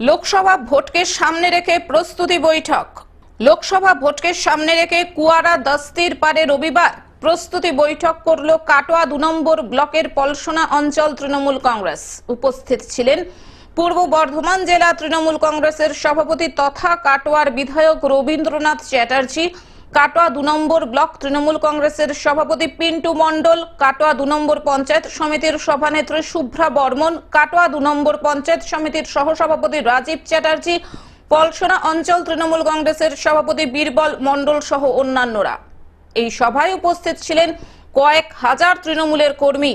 লোকসভা ভোটকে সামনে রেখে প্রস্তুতি বৈঠক। লোকসভা ভোটকে সামনে রেখে কুয়ারা দস্তির পারে রবিবার প্রস্তুতি বৈঠক করল কাটোয়া দু নম্বর ব্লকের পলসোনা অঞ্চল তৃণমূল কংগ্রেস। উপস্থিত ছিলেন পূর্ব বর্ধমান জেলা তৃণমূল কংগ্রেসের সভাপতি তথা কাটোয়ার বিধায়ক রবীন্দ্রনাথ চ্যাটার্জি কাটোয়া দু নম্বর ব্লক তৃণমূল কংগ্রেসের সভাপতি পিন্টু মণ্ডল, কাটোয়া দু নম্বর পঞ্চায়েত সমিতির সভানেত্রী শুভ্রা বর্মন, কাটোয়া দু নম্বর পঞ্চায়েত সমিতির সহসভাপতি রাজীব চ্যাটার্জি, পলসোনা অঞ্চল তৃণমূল কংগ্রেসের সভাপতি বীরবল মণ্ডল সহ অন্যান্যরা। এই সভায় উপস্থিত ছিলেন কয়েক হাজার তৃণমূলের কর্মী।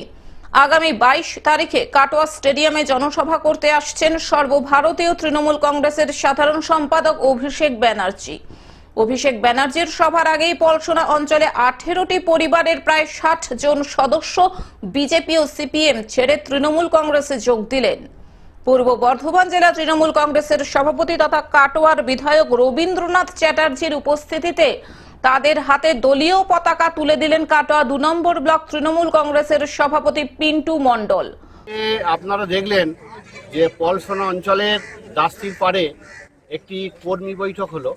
আগামী বাইশ তারিখে কাটোয়া স্টেডিয়ামে জনসভা করতে আসছেন সর্বভারতীয় তৃণমূল কংগ্রেসের সাধারণ সম্পাদক অভিষেক ব্যানার্জি। অভিষেক ব্যানার্জির সভার আগেই পলসোনা অঞ্চলে আঠেরোটি পরিবারের প্রায় ষাট জন সদস্য বিজেপি ও সিপিএম ছেড়ে তৃণমূল কংগ্রেসে যোগ দিলেন। পূর্ব বর্ধমান জেলা তৃণমূল কংগ্রেসের সভাপতি তথা কাটোয়ার বিধায়ক রবীন্দ্রনাথ চ্যাটার্জির উপস্থিতিতে তাদের হাতে দলীয় পতাকা তুলে দিলেন কাটোয়া দু নম্বর ব্লক তৃণমূল কংগ্রেসের সভাপতি পিন্টু মণ্ডল। আপনারা দেখলেন যে পলসোনা অঞ্চলের দাস্তির পারে একটি কর্মী বৈঠক হলো।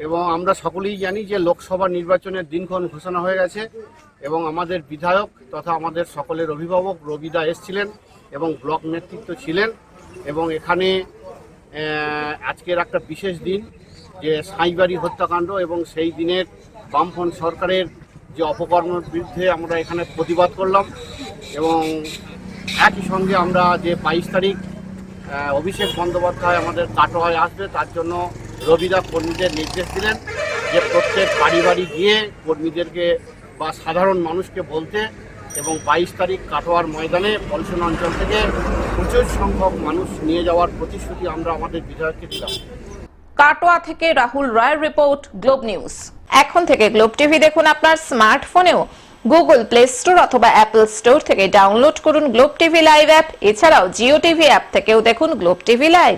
এবং আমরা সকলেই জানি যে লোকসভা নির্বাচনের দিনক্ষণ ঘোষণা হয়ে গেছে এবং আমাদের বিধায়ক তথা আমাদের সকলের অভিভাবক রবিদা এসছিলেন এবং ব্লক নেতৃত্ব ছিলেন এবং এখানে আজকের একটা বিশেষ দিন যে সাঁইবাড়ি হত্যাকাণ্ড এবং সেই দিনের বামফ্রন্ট সরকারের যে অপকর্মের বিরুদ্ধে আমরা এখানে প্রতিবাদ করলাম এবং একই সঙ্গে আমরা যে বাইশ তারিখ অভিষেক বন্দ্যোপাধ্যায় আমাদের কাটোয়ায় আসবে তার জন্য রবিদা কর্মীদের নির্দেশ দিলেন যে প্রত্যেক বাড়ি বাড়ি গিয়ে কর্মীদেরকে বা সাধারণ মানুষকে বলতে এবং বাইশ তারিখ কাটোয়ার ময়দানে পলসন অঞ্চল থেকে প্রচুর সংখ্যক মানুষ নিয়ে যাওয়ার প্রতিশ্রুতি আমরা আমাদের বিধায়ককে দিলাম। কাটোয়া থেকে রাহুল রায়ের রিপোর্ট, গ্লোব নিউজ। এখন থেকে গ্লোব টিভি দেখুন আপনার স্মার্টফোনেও। গুগল প্লে স্টোর অথবা অ্যাপল স্টোর থেকে ডাউনলোড করুন গ্লোব টিভি লাইভ অ্যাপ। এছাড়াও জিও টিভি অ্যাপ থেকেও দেখুন গ্লোব টিভি লাইভ।